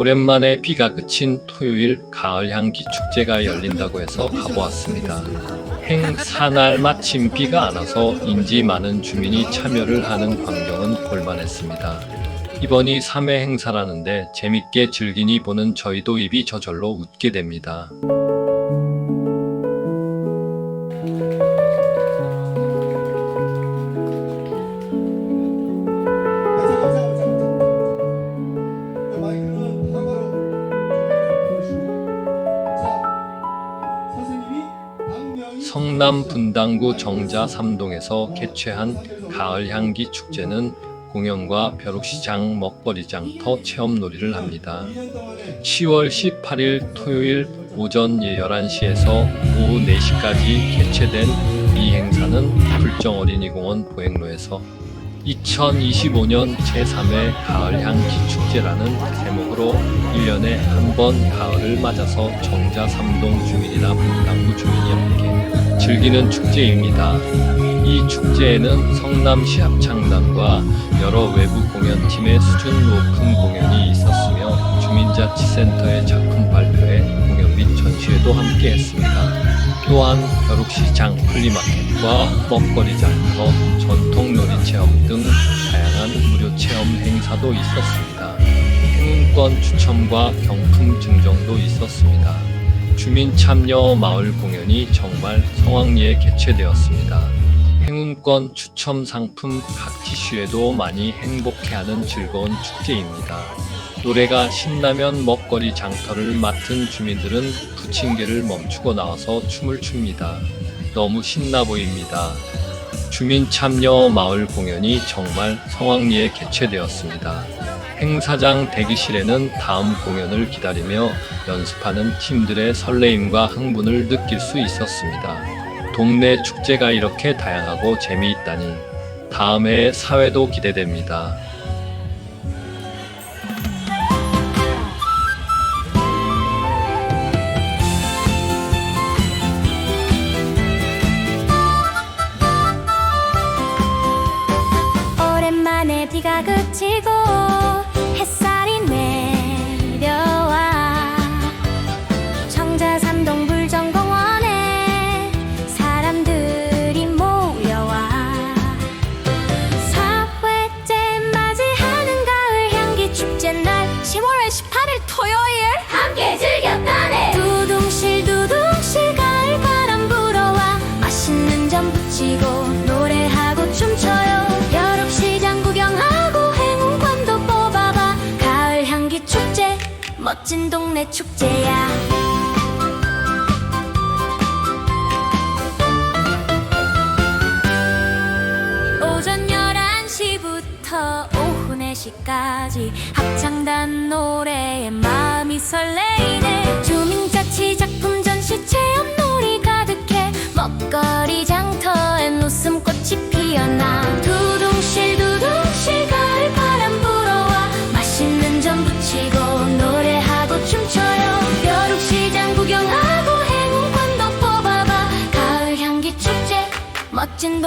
오랜만에 비가 그친 토요일 가을 향기 축제가 열린다고 해서 가보았습니다. 행사날 마침 비가 안 와서 인지 많은 주민이 참여를 하는 광경은 볼만했습니다. 이번이 3회 행사라는데 재밌게 즐기니 보는 저희도 입이 저절로 웃게 됩니다. 성남 분당구 정자 3동에서 개최한 가을 향기 축제는 공연과 벼룩시장, 먹거리 장터 체험놀이를 합니다. 10월 18일 토요일 오전 11시에서 오후 4시까지 개최된 이 행사는 불정어린이공원 보행로에서 2025년 제3회 가을 향기 축제라는 제목으로 1년에 한 번 가을을 맞아서 정자 3동 주민이나 분당구 주민이 함께 즐기는 축제입니다. 이 축제에는 성남시 합창단과 여러 외부 공연팀의 수준 높은 공연이 있었으며 주민자치센터의 작품 발표회, 공연 및 전시회도 함께 했습니다. 또한 벼룩시장, 플리마켓과 먹거리 장터, 전통 놀이 체험 등 다양한 무료 체험 행사도 있었습니다. 행운권 추첨과 경품 증정도 있었습니다. 주민 참여 마을 공연이 정말 성황리에 개최되었습니다. 행운권 추첨 상품 각 티슈에도 많이 행복해하는 즐거운 축제입니다. 노래가 신나면 먹거리 장터를 맡은 주민들은 부침개를 멈추고 나와서 춤을 춥니다. 너무 신나 보입니다. 주민 참여 마을 공연이 정말 성황리에 개최되었습니다. 행사장 대기실에는 다음 공연을 기다리며 연습하는 팀들의 설레임과 흥분을 느낄 수 있었습니다. 동네 축제가 이렇게 다양하고 재미있다니 다음 해의 사회도 기대됩니다. 비가 그치고 멋진 동네 축제야. 오전 11시부터 오후 4시까지 합창단 노래에 마음이 설레이네. 주민자치 작품 전시 체험 놀이 가득해 먹거리 장터엔 웃음꽃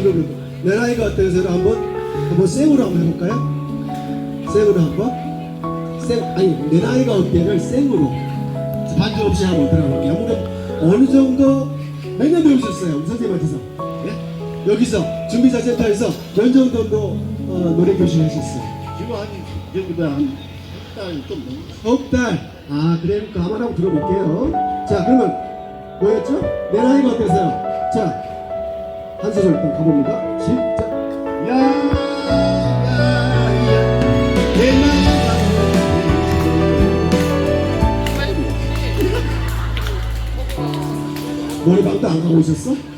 내 나이가 어때서를 한번 한번 생으로 한번 해볼까요? 생으로 한번 생 아니 내 나이가 어때를 생으로 반주 없이 한번 들어볼게요. 아무튼 어느 정도 몇 년 배우셨어요? 우리 선생님한테서 예? 여기서 준비자 센터에서 몇 정도 어, 노래 교실 하셨어요? 지금 한 여기다 한달좀 석 달. 아, 그래, 그 한번 한번 들어볼게요. 자, 그러면 뭐였죠? 내 나이가 어때서요? 자, 한 소절 일단 가봅니다. 시작. 나이가 노래방도 안 가고 오셨어?